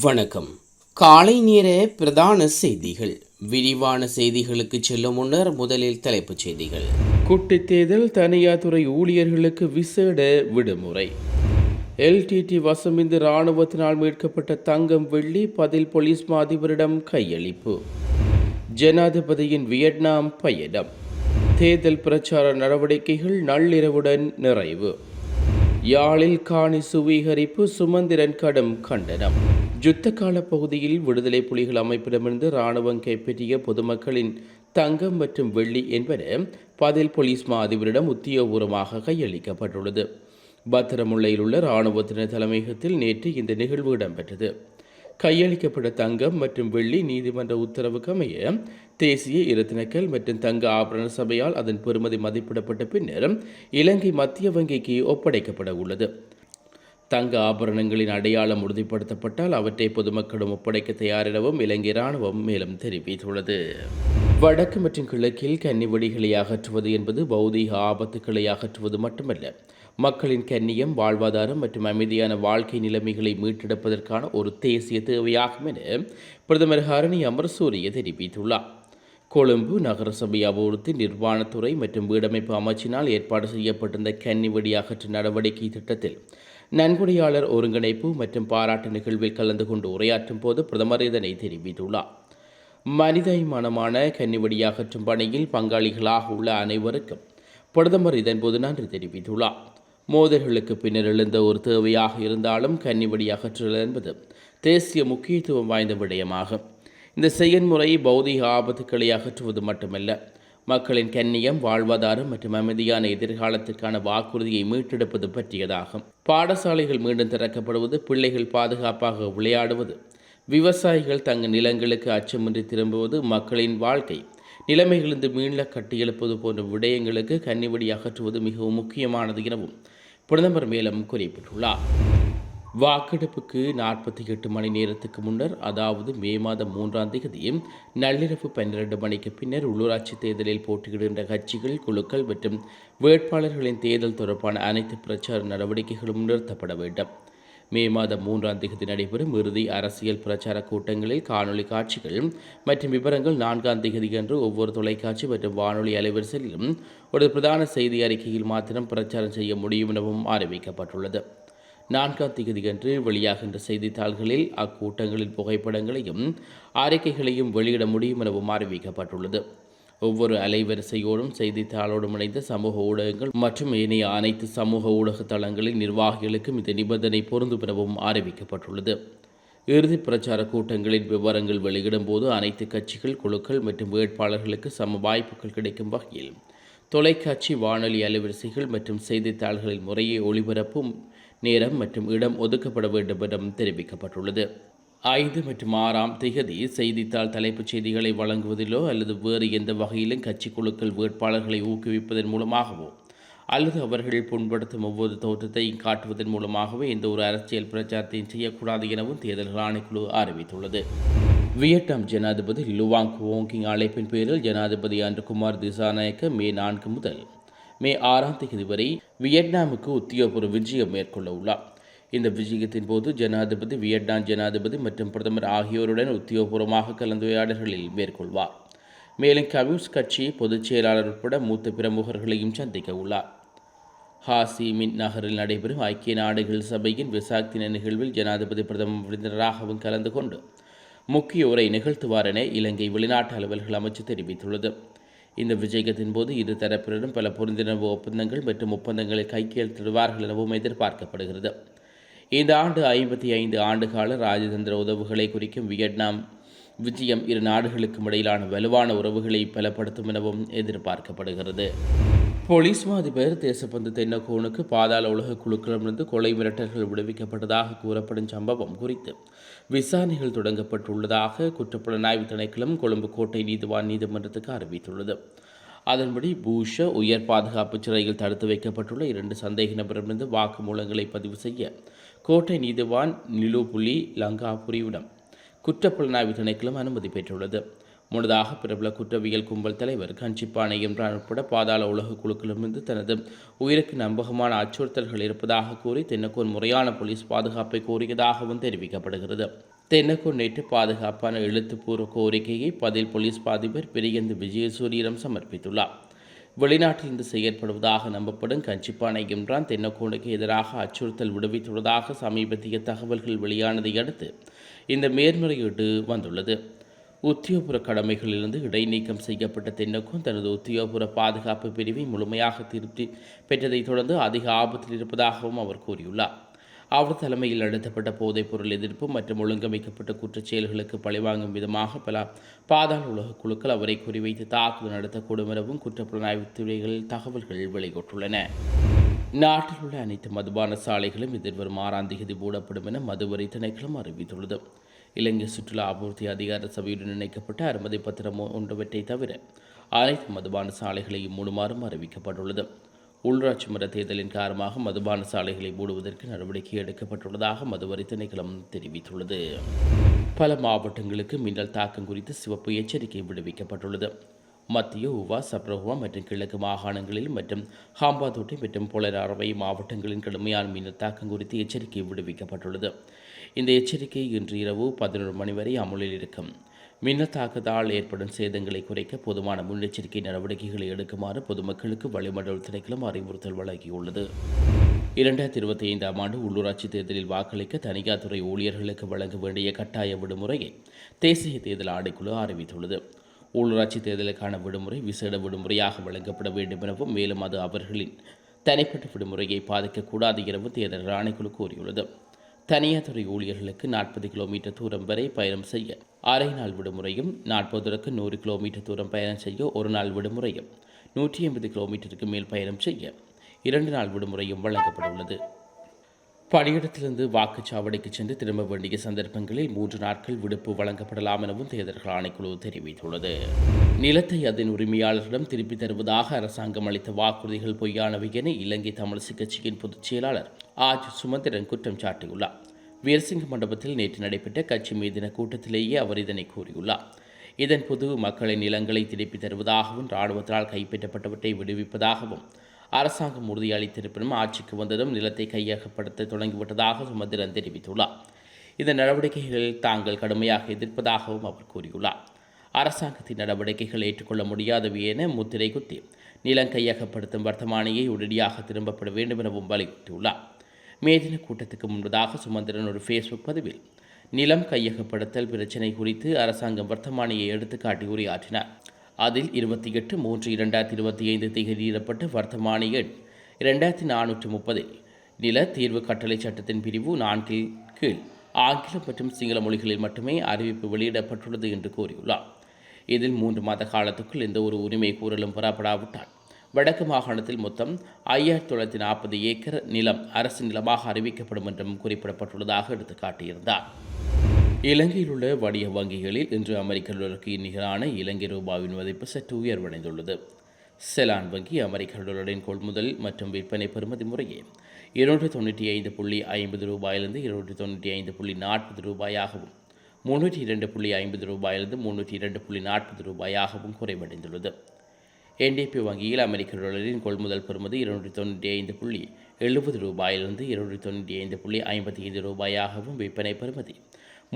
வணக்கம். காலை நேர பிரதான செய்திகள். விரிவான செய்திகளுக்கு செல்லும் முன்னர் முதலில் தலைப்புச் செய்திகள். குட்டித் தேர்தல் தனியார் துறை ஊழியர்களுக்கு விசேட விடுமுறை. எல்டிடி வசமிந்து இராணுவத்தினால் மீட்கப்பட்ட தங்கம் வெள்ளி பதில் போலீஸ் மாதிபரிடம் கையளிப்பு. ஜனாதிபதியின் வியட்நாம் பயணம். தேர்தல் பிரச்சார நடவடிக்கைகள் நள்ளிரவுடன் நிறைவு. யாழில் காணி சுவீகரிப்பு சுமந்திரன் கடும் கண்டனம். யுத்த கால பகுதியில் விடுதலை புலிகள் அமைப்பிடமிருந்து இராணுவம் கைப்பற்றிய பொதுமக்களின் தங்கம் மற்றும் வெள்ளி என்பன பதில் போலீஸ் மா அதிபரிடம் உத்தியோகபூர்வமாக கையளிக்கப்பட்டுள்ளது. பத்திரமுல்லையில் உள்ள இராணுவத்தினர் தலைமையகத்தில் நேற்று இந்த நிகழ்வு இடம்பெற்றது. கையளிக்கப்பட்ட தங்கம் மற்றும் வெள்ளி நீதிமன்ற உத்தரவுக்கு அமைய தேசிய இரத்தினக்கல் மற்றும் தங்க ஆபரண சபையால் அதன் பெறுமதி மதிப்பிடப்பட்ட பின்னர் இலங்கை மத்திய வங்கிக்கு ஒப்படைக்கப்பட உள்ளது. தங்க ஆபரணங்களின் அடையாளம் உறுதிப்படுத்தப்பட்டால் அவற்றை பொதுமக்களும் ஒப்படைக்க தயாரிடவும் இலங்கை இராணுவம் மேலும் தெரிவித்துள்ளது. வடக்கு மற்றும் கிழக்கில் கன்னி வெடிகளை அகற்றுவது என்பது பௌதீக ஆபத்துக்களை அகற்றுவது மட்டுமல்ல மக்களின் கண்ணியம் வாழ்வாதாரம் மற்றும் அமைதியான வாழ்க்கை நிலைமைகளை மீட்டெடுப்பதற்கான ஒரு தேசிய தேவையாகும் என பிரதமர் ஹரணி அமர்சூரிய தெரிவித்துள்ளார். கொழும்பு நகரசபை அபிவிருத்தி நிர்வாணத்துறை மற்றும் வீடமைப்பு அமைச்சினால் ஏற்பாடு செய்யப்பட்டிருந்த கன்னி வெடி அகற்று நடவடிக்கை திட்டத்தில் நன்கொடையாளர் ஒருங்கிணைப்பு மற்றும் பாராட்டு நிகழ்வில் கலந்து கொண்டு உரையாற்றும் போது பிரதமர் இதனை தெரிவித்துள்ளார். மனிதாயமானமான கன்னிவடி அகற்றும் பணியில் பங்காளிகளாக உள்ள அனைவருக்கும் பிரதமர் இதன்போது நன்றி தெரிவித்துள்ளார். மோதல்களுக்கு பின்னர் எழுந்த ஒரு தேவையாக இருந்தாலும் கன்னிவெடி அகற்றுதல் என்பது தேசிய முக்கியத்துவம் வாய்ந்த விடயமாகும். இந்த செயல்முறை பௌதிக ஆபத்துக்களை அகற்றுவது மட்டுமல்ல மக்களின் கண்ணியம் வாழ்வாதாரம் மற்றும் அமைதியான எதிர்காலத்திற்கான வாக்குறுதியை மீட்டெடுப்பது பற்றியதாகும். பாடசாலைகள் மீண்டும் திறக்கப்படுவது பிள்ளைகள் பாதுகாப்பாக விளையாடுவது விவசாயிகள் தங்கள் நிலங்களுக்கு அச்சமின்றி திரும்புவது மக்களின் வாழ்க்கை நிலைமைகளிலிருந்து மீள கட்டியெழுப்பது போன்ற விடயங்களுக்கு கன்னிவடி அகற்றுவது மிகவும் முக்கியமானது எனவும் பிரதமர் மேலும் குறிப்பிட்டுள்ளார். வாக்கெடுப்புக்கு நாற்பத்தி எட்டு மணி நேரத்துக்கு முன்னர் அதாவது மே மாதம் மூன்றாம் தேதி நள்ளிரவு பன்னிரண்டு மணிக்கு பின்னர் உள்ளூராட்சி தேர்தலில் போட்டியிடுகின்ற கட்சிகள் குழுக்கள் மற்றும் வேட்பாளர்களின் தேர்தல் தொடர்பான அனைத்து பிரச்சார நடவடிக்கைகளும் நிறுத்தப்பட வேண்டும். மே மாதம் மூன்றாம் தேதி நடைபெறும் இறுதி அரசியல் பிரச்சார கூட்டங்களில் காணொலி காட்சிகள் மற்றும் விவரங்கள் நான்காம் தேதி ஒவ்வொரு தொலைக்காட்சி மற்றும் வானொலி அலைவரிசையிலும் ஒரு பிரதான செய்தி அறிக்கையில் மாத்திரம் பிரச்சாரம் செய்ய முடியும் எனவும் அறிவிக்கப்பட்டுள்ளது. நான்காம் தேதியன்று வெளியாகின்ற செய்தித்தாள்களில் அக்கூட்டங்களின் புகைப்படங்களையும் அறிக்கைகளையும் வெளியிட முடியும் எனவும் அறிவிக்கப்பட்டுள்ளது. ஒவ்வொரு அலைவரிசையோடும் செய்தித்தாளோடும் இணைந்த சமூக ஊடகங்கள் மற்றும் ஏனைய அனைத்து சமூக ஊடக தளங்களின் நிர்வாகிகளுக்கும் இந்த நிபந்தனை பொருந்தும் எனவும் அறிவிக்கப்பட்டுள்ளது. இறுதி பிரச்சார கூட்டங்களின் விவரங்கள் வெளியிடும் போது அனைத்து கட்சிகள் குழுக்கள் மற்றும் வேட்பாளர்களுக்கு சம வாய்ப்புகள் கிடைக்கும் வகையில் தொலைக்காட்சி வானொலி அலைவரிசைகள் மற்றும் செய்தித்தாள்களில் முறையே ஒளிபரப்பும் நேரம் மற்றும் இடம் ஒதுக்கப்பட வேண்டும் என்றும் தெரிவிக்கப்பட்டுள்ளது. ஐந்து மற்றும் ஆறாம் திகதி செய்தித்தாள் தலைப்புச் செய்திகளை வழங்குவதிலோ அல்லது வேறு எந்த வகையிலும் கட்சி குழுக்கள் வேட்பாளர்களை ஊக்குவிப்பதன் மூலமாகவோ அல்லது அவர்கள் புண்படுத்தும் ஒவ்வொரு தோற்றத்தையும் காட்டுவதன் மூலமாகவே எந்த ஒரு அரசியல் பிரச்சாரத்தையும் செய்யக்கூடாது எனவும் தேர்தல்கள் ஆணைக்குழு அறிவித்துள்ளது. வியட்நாம் ஜனாதிபதி லுவாங் குவோங்கிங் அழைப்பின் பேரில் ஜனாதிபதி அன்றுகுமார் திசாநாயக்க மே நான்கு முதல் மே ஆறாம் தேதி வரை வியட்நாமுக்கு உத்தியோகபூர்வ விஜயம் மேற்கொள்ள உள்ளார். இந்த விஜயத்தின் போது ஜனாதிபதி வியட்நாம் ஜனாதிபதி மற்றும் பிரதமர் ஆகியோருடன் உத்தியோகபூர்வமாக கலந்துரையாடல்களில் மேற்கொள்வார். மேலும் கம்யூனிஸ்ட் கட்சி பொதுச் செயலாளர் உட்பட மூத்த பிரமுகர்களையும் சந்திக்க உள்ளார். ஹாசிமின் நகரில் நடைபெறும் ஐக்கிய நாடுகள் சபையின் விசாக் தின நிகழ்வில் ஜனாதிபதி பிரதமர் விருந்தினராகவும் கலந்து கொண்டு முக்கிய உரை நிகழ்த்துவார் என இலங்கை வெளிநாட்டு அலுவல்கள் அமைச்சு தெரிவித்துள்ளது. இந்த விஜயத்தின் போது இரு தரப்பினரும் பல புரிந்துணர்வு ஒப்பந்தங்கள் மற்றும் ஒப்பந்தங்களை கையெழுத்திடுவார்கள் எனவும் எதிர்பார்க்கப்படுகிறது. இந்த ஆண்டு ஐம்பத்தி ஐந்து ஆண்டுகால ராஜதந்திர உதவுகளை குறிக்கும் வியட்நாம் விஜயம் இரு நாடுகளுக்கும் இடையிலான வலுவான உறவுகளை பலப்படுத்தும் எனவும் எதிர்பார்க்கப்படுகிறது. போலீஸ் அதிபர் தேசப்பந்து தென்னகோனுக்கு பாதாள உலக குழுக்களிடமிருந்து கொலை மிரட்டல்கள் விடுவிக்கப்பட்டதாக கூறப்படும் சம்பவம் குறித்து விசாரணைகள் தொடங்கப்பட்டுள்ளதாக குற்றப்புலனாய்வு திணைக்களம் கொழும்பு கோட்டை நீதிவான் நீதிமன்றத்துக்கு அறிவித்துள்ளது. அதன்படி பூஷ உயர் பாதுகாப்பு சிறையில் தடுத்து வைக்கப்பட்டுள்ள இரண்டு சந்தேக நபரிடமிருந்து வாக்குமூலங்களை பதிவு செய்ய கோட்டை நீதிவான் நிலுபுலி லங்காபுரியிடம் குற்றப்புலனாய்வு திணைக்களம் அனுமதி பெற்றுள்ளது. முன்னதாக பிரபல குற்றவியல் கும்பல் தலைவர் கஞ்சிப்பானை என்றான் உட்பட பாதாள உலக குழுக்களிலிருந்து தனது உயிருக்கு நம்பகமான அச்சுறுத்தல்கள் இருப்பதாக கூறி தென்னக்கூர் முறையான போலீஸ் பாதுகாப்பை கோரியதாகவும் தெரிவிக்கப்படுகிறது. தென்னக்கூர் நேற்று பாதுகாப்பான எழுத்துப்பூர்வ கோரிக்கையை பதில் போலீஸ் அதிபர் பிரியந்து விஜயசூரியிடம் சமர்ப்பித்துள்ளார். வெளிநாட்டிலிருந்து செயற்படுவதாக நம்பப்படும் கஞ்சிப்பானை இம்ரான் தென்னக்கோனுக்கு எதிராக அச்சுறுத்தல் விடுவித்துள்ளதாக சமீபத்திய தகவல்கள் வெளியானதை அடுத்து இந்த மேற்முறையீடு வந்துள்ளது. உத்தியோகபுர கடமைகளிலிருந்து இடைநீக்கம் செய்யப்பட்ட தென்னக்கும் தனது உத்தியோகபுர பாதுகாப்பு பிரிவை முழுமையாக திருப்தி பெற்றதைத் தொடர்ந்து அதிக ஆபத்தில் இருப்பதாகவும் அவர் கூறியுள்ளார். அவர் தலைமையில் நடத்தப்பட்ட போதைப்பொருள் எதிர்ப்பு மற்றும் ஒழுங்கமைக்கப்பட்ட குற்றச் செயல்களுக்கு பழிவாங்கும் விதமாக பல பாதாள உலக குழுக்கள் அவரை குறிவைத்து தாக்குதல் நடத்தக்கூடும் எனவும் குற்றப்புலனாய்வு துறைகளில் தகவல்கள் வெளியிட்டுள்ளன நாட்டில் உள்ள அனைத்து மதுபான சாலைகளும் எதிர்வரும் ஆறாம் தேதி மூடப்படும் என மதுவரி திணைக்களம் அறிவித்துள்ளது. இலங்கை சுற்றுலா அபிவிருத்தி அதிகார சபையுடன் இணைக்கப்பட்ட அனுமதி பத்திரம் ஒன்றுவற்றை தவிர அனைத்து மதுபான சாலைகளையும் மூடுமாறும் அறிவிக்கப்பட்டுள்ளது. உள்ளாட்சி மன்ற தேர்தலின் காரணமாக மதுபான சாலைகளை மூடுவதற்கு நடவடிக்கை எடுக்கப்பட்டுள்ளதாக மதுவரி திணைக்களம் தெரிவித்துள்ளது. பல மாவட்டங்களுக்கு மின்னல் தாக்கம் குறித்து சிவப்பு எச்சரிக்கை விடுவிக்கப்பட்டுள்ளது. மத்திய உவா சப்ரஹுவா மற்றும் கிழக்கு மாகாணங்களில் மற்றும் ஹாம்பாதோட்டை மற்றும் பொலராரவை மாவட்டங்களின் கடுமையான மின்னல் தாக்கம் குறித்து எச்சரிக்கை விடுவிக்கப்பட்டுள்ளது. இந்த எச்சரிக்கை இன்று இரவு பதினொரு மணி வரை அமுலில் இருக்கும். மின்னல் தாக்குதலால் ஏற்படும் சேதங்களை குறைக்க பொதுவான முன்னெச்சரிக்கை நடவடிக்கைகளை எடுக்குமாறு பொதுமக்களுக்கு வளிமண்டல திணைக்களம் அறிவுறுத்தல் வழங்கியுள்ளது. இரண்டாயிரத்தி இருபத்தி ஐந்தாம் ஆண்டு உள்ளூராட்சி தேர்தலில் வாக்களிக்க தனியார் துறை ஊழியர்களுக்கு வழங்க வேண்டிய கட்டாய விடுமுறையை தேசிய தேர்தல் ஆணைக்குழு அறிவித்துள்ளது. உள்ளூராட்சி தேர்தலுக்கான விடுமுறை விசேட விடுமுறையாக வழங்கப்பட வேண்டும் எனவும் மேலும் அது அவர்களின் தனிப்பட்ட விடுமுறையை பாதிக்கக்கூடாது எனவும் தேர்தல் ஆணைக்குழு கூறியுள்ளது. தனியார் துறை ஊழியர்களுக்கு நாற்பது கிலோமீட்டர் தூரம் வரை பயணம் செய்ய அரை நாள் விடுமுறையும் நாற்பதற்கு நூறு கிலோமீட்டர் தூரம் பயணம் செய்ய ஒரு நாள் விடுமுறையும் நூற்றி ஐம்பது கிலோமீட்டருக்கு மேல் பயணம் செய்ய இரண்டு நாள் விடுமுறையும் வழங்கப்பட்டுள்ளது பணியிடத்திலிருந்து வாக்குச்சாவடிக்கு சென்று திரும்ப வேண்டிய சந்தர்ப்பங்களில் மூன்று நாட்கள் விடுப்பு வழங்கப்படலாம் எனவும் தேர்தல்கள் ஆணைக்குழு தெரிவித்துள்ளது. நிலத்தை அதன் உரிமையாளர்களிடம் திருப்பித் தருவதாக அரசாங்கம் அளித்த வாக்குறுதிகள் பொய்யானவை என இலங்கை தமிழிசை கட்சியின் பொதுச் செயலாளர் ஆஜ் சுமந்திரன் குற்றம் சாட்டியுள்ளார். வீரசிங்க மண்டபத்தில் நேற்று நடைபெற்ற கட்சி மீதின கூட்டத்திலேயே அவர் இதனை கூறியுள்ளார். இதன் பொது மக்களின் நிலங்களை திருப்பித் தருவதாகவும் இராணுவத்தால் கைப்பற்றப்பட்டவற்றை விடுவிப்பதாகவும் அரசாங்கம் உறுதியளித்திருப்பினும் ஆட்சிக்கு வந்ததும் நிலத்தை கையகப்படுத்த தொடங்கிவிட்டதாக சுமந்திரன் தெரிவித்துள்ளார். இந்த நடவடிக்கைகளில் தாங்கள் கடுமையாக எதிர்ப்பதாகவும் அவர் கூறியுள்ளார். அரசாங்கத்தின் நடவடிக்கைகள் ஏற்றுக்கொள்ள முடியாதவை என முத்திரை குத்தி நிலம் கையகப்படுத்தும் வர்த்தமானியை உடனடியாக திரும்பப்பட வேண்டும் எனவும் வலியுறுத்தியுள்ளார். மேதின கூட்டத்துக்கு முன்பதாக சுமந்திரன் ஒரு ஃபேஸ்புக் பதிவில் நிலம் கையகப்படுத்தல் பிரச்சினை குறித்து அரசாங்கம் வர்த்தமானியை எடுத்துக்காட்டி உரையாற்றினார். அதில் இருபத்தி எட்டு மூன்று இரண்டாயிரத்தி இருபத்தி ஐந்து திகதியிடப்பட்ட வர்த்தமானி எண் இரண்டாயிரத்தி நானூற்று முப்பது. நில தீர்வு கட்டளை சட்டத்தின் பிரிவு நான்கில் கீழ் ஆங்கிலம் மற்றும் சிங்கள மொழிகளில் மட்டுமே அறிவிப்பு வெளியிடப்பட்டுள்ளது என்று கூறியுள்ளார். இதில் மூன்று மாத காலத்துக்குள் எந்த ஒரு உரிமை கூறலும் பெறப்படாவிட்டால் வடக்கு மாகாணத்தில் மொத்தம் ஐயாயிரத்தி தொள்ளாயிரத்தி நாற்பது ஏக்கர் நிலம் அரசு நிலமாக அறிவிக்கப்படும் என்றும் குறிப்பிடப்பட்டுள்ளதாக எடுத்துக்காட்டியிருந்தார். இலங்கையில் உள்ள வணிக வங்கிகளில் இன்று அமெரிக்க டாலருக்கு நிகரான இலங்கை ரூபாவின் மதிப்பு சற்று உயர்வடைந்துள்ளது. செலான் வங்கி அமெரிக்க டாலரின் கொள்முதல் மற்றும் விற்பனை பெறுமதி முறையே இருநூற்றி தொண்ணூற்றி ஐந்து புள்ளி ஐம்பது ரூபாயிலிருந்து இருநூற்றி தொண்ணூற்றி ஐந்து புள்ளி நாற்பது ரூபாயாகவும் முன்னூற்றி இரண்டு புள்ளி ஐம்பது ரூபாயிலிருந்து முன்னூற்றி இரண்டு புள்ளி நாற்பது ரூபாயாகவும் குறைவடைந்துள்ளது. என்டிபி வங்கியில் அமெரிக்க டாலரின் கொள்முதல் பெறுமதி இருநூற்றி தொண்ணூற்றி ஐந்து புள்ளி எழுபது ரூபாயிலிருந்து இருநூற்றி தொண்ணூற்றி ஐந்து புள்ளி ஐம்பத்தி ஐந்து ரூபாயாகவும் விற்பனை பெறுமதி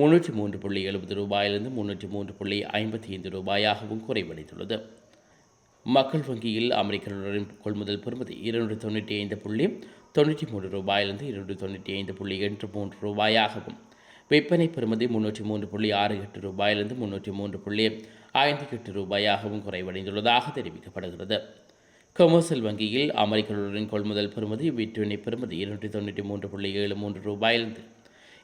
முன்னூற்றி மூன்று புள்ளி எழுபது ரூபாயிலிருந்து முன்னூற்றி மூன்று புள்ளி ஐம்பத்தி ஐந்து ரூபாயாகவும் குறைவடைந்துள்ளது. மக்கள் வங்கியில் அமெரிக்க டாலரின் கொள்முதல் பெறுவது இருநூற்றி தொண்ணூற்றி ஐந்து புள்ளி தொண்ணூற்றி மூன்று ரூபாயிலிருந்து இருநூற்றி தொண்ணூற்றி ஐந்து புள்ளி எட்டு மூன்று ரூபாயாகவும். விற்பனை பெறுமதி முன்னூற்றி மூன்று புள்ளி ஆறு எட்டு ரூபாயிலிருந்து முன்னூற்றி மூன்று புள்ளி ஐந்து எட்டு ரூபாயாகவும் குறைவடைந்துள்ளதாக தெரிவிக்கப்படுகிறது. கமர்சியல் வங்கியில் அமெரிக்க டாலரின் கொள்முதல் பெறுமதி விற்பனை பெறுமதி இருநூற்றி தொண்ணூற்றி மூன்று புள்ளி ஏழு மூன்று ரூபாயிலிருந்து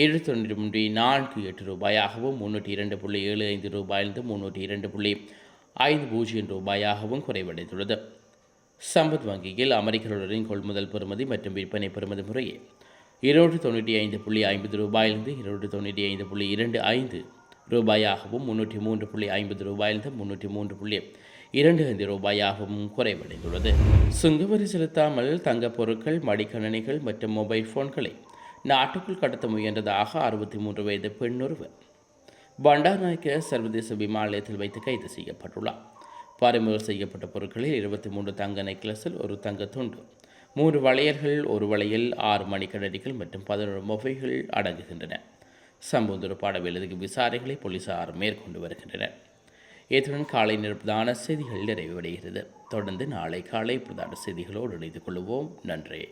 இருநூற்றி தொண்ணூற்றி மூன்று நான்கு எட்டு ரூபாயாகவும் முன்னூற்றி இரண்டு புள்ளி ஏழு ஐந்து ரூபாயிலிருந்து முன்னூற்றி இரண்டு புள்ளி ஐந்து பூஜ்ஜியம் ரூபாயாகவும் குறைவடைந்துள்ளது. சம்பத் வங்கியில் அமெரிக்க டாலரின் கொள்முதல் பெறுமதி மற்றும் விற்பனை பெறுமதி முறையே இருநூற்றி தொண்ணூற்றி ஐந்து புள்ளி ஐம்பது ரூபாயிலிருந்து இருநூற்றி தொண்ணூற்றி ஐந்து புள்ளி இரண்டு ஐந்து ரூபாயாகவும் முன்னூற்றி மூன்று புள்ளி ஐம்பது ரூபாயிலிருந்து முன்னூற்றி மூன்று புள்ளி இரண்டு ஐந்து ரூபாயாகவும் குறைவடைந்துள்ளது. சுங்கவரி செலுத்தாமல் தங்கப் பொருட்கள் மடிக்கணினிகள் மற்றும் மொபைல் ஃபோன்களை நாட்டுக்குள் கடத்த முயன்றதாக அறுபத்தி மூன்று வயது பெண் ஒருவர் பண்டார்நாயக்க சர்வதேச விமான நிலையத்தில் வைத்து கைது செய்யப்பட்டுள்ளார். பறிமுதல் செய்யப்பட்ட பொருட்களில் இருபத்தி மூன்று தங்க நெக்லஸில் ஒரு தங்க துண்டு மூன்று வளையல்கள் ஒரு வளையல் ஆறு மணிக்கடடிகள் மற்றும் பதினொரு மொபைல்கள் அடங்குகின்றன. சம்பவம் தொடர்பான மேலதிக விசாரணைகளை போலீசார் மேற்கொண்டு வருகின்றனர். இத்துடன் காலை நிரப்பதான பிரதான செய்திகள் நிறைவடைகிறது. தொடர்ந்து நாளை காலை பிரதான செய்திகளோடு இணைந்து கொள்வோம். நன்றி.